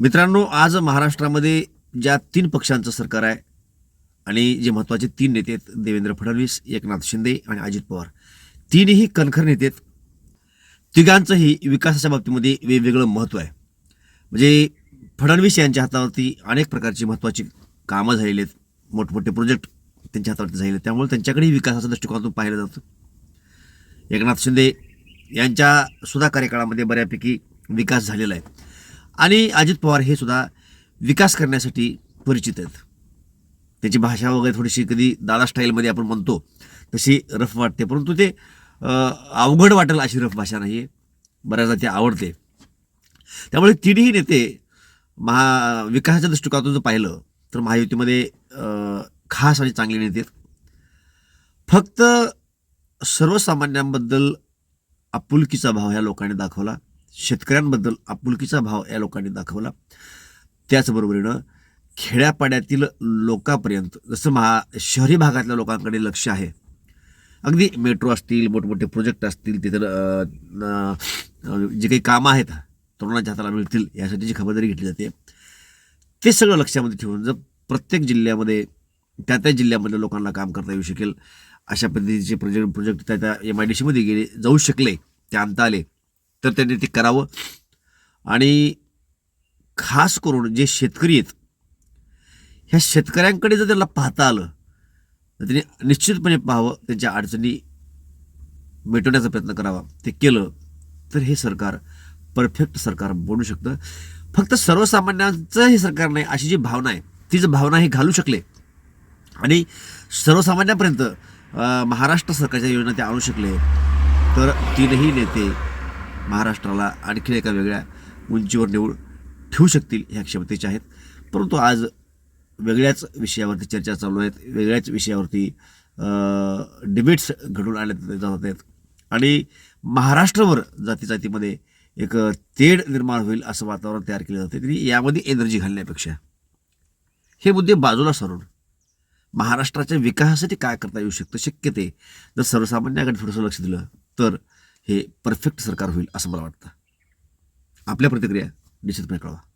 मित्रांनो आज महाराष्ट्रामध्ये ज्या तीन पक्षांचं सरकार आहे आणि जे महत्त्वाचे तीन नेते आहेत देवेंद्र फडणवीस एकनाथ शिंदे आणि अजित पवार तीनही कणखर नेते आहेत. तिघांचंही विकासाच्या बाबतीमध्ये वेगवेगळं महत्त्व आहे. म्हणजे फडणवीस यांच्या हातावरती अनेक प्रकारची महत्त्वाची कामं झालेली आहेत. मोठमोठे प्रोजेक्ट त्यांच्या हातावरती झालेले आहेत. त्यामुळे त्यांच्याकडेही विकासाच्या दृष्टिकोनातून पाहिलं जातं. एकनाथ शिंदे यांच्या सुद्धा कार्यकाळामध्ये बऱ्यापैकी विकास झालेला आहे. आणि अजित पवार हे सुद्धा विकास करण्यासाठी परिचित आहेत. त्याची भाषा वगैरे थोडीशी कधी दादा स्टाईलमध्ये आपण म्हणतो तशी रफ वाटते. परंतु ते अवघड वाटेल अशी रफ भाषा नाही आहे बऱ्याचदा ते आवडते. त्यामुळे तिन्ही नेते महा विकासाच्या दृष्टिकोनातून जर पाहिलं तर महायुतीमध्ये खास आणि चांगले नेते आहेत. फक्त सर्वसामान्यांबद्दल आपुलकीचा भाव ह्या लोकांनी दाखवला. शेतकऱ्यांबद्दल आपुलकीचा भाव या लोकांनी दाखवला. त्याचबरोबरीनं खेड्यापाड्यातील लोकांपर्यंत जसं महा शहरी भागातल्या लोकांकडे लक्ष आहे. अगदी मेट्रो असतील मोठमोठे प्रोजेक्ट असतील तिथं जे काही कामं आहेत तरुणांच्या हाताला मिळतील यासाठी जी खबरदारी घेतली जाते. ते सगळं लक्षामध्ये ठेवून जर प्रत्येक जिल्ह्यामध्ये त्या त्या जिल्ह्यामधल्या लोकांना काम करता येऊ शकेल अशा पद्धतीचे प्रोजेक्ट प्रोजेक्ट त्या त्या एम आय डी सीमध्ये गेले जाऊ शकले ते आणता आले तर त्यांनी ते करावं. आणि खास करून जे शेतकरी आहेत ह्या शेतकऱ्यांकडे जर त्याला पाहता आलं तर त्यांनी निश्चितपणे पाहावं त्यांच्या अडचणी मिटवण्याचा प्रयत्न करावा. ते केलं तर हे सरकार परफेक्ट सरकार बनू शकतं. फक्त सर्वसामान्यांचं हे सरकार नाही अशी जी भावना आहे ती जर भावना हे घालू शकले आणि सर्वसामान्यांपर्यंत महाराष्ट्र सरकारच्या योजना ते आणू शकले तर तीनही नेते महाराष्ट्राला आणखी एका वेगळ्या उंचीवर नेऊन ठेवू शकतील ह्या क्षमतेच्या आहेत. परंतु आज वेगळ्याच विषयावरती चर्चा चालू आहेत वेगळ्याच विषयावरती डिबेट्स घडून आणले जात आहेत. आणि महाराष्ट्रभर जाती जातीमध्ये एक तेढ निर्माण होईल असं वातावरण तयार केलं जातं तरी यामध्ये एनर्जी घालण्यापेक्षा हे मुद्दे बाजूला सरून महाराष्ट्राच्या विकासासाठी काय करता येऊ शकतं शक्य ते जर सर्वसामान्याकडे थोडंसं लक्ष दिलं तर हे परफेक्ट सरकार होईल असं मला वाटतं. आपल्या प्रतिक्रिया निश्चितपणे कळवा.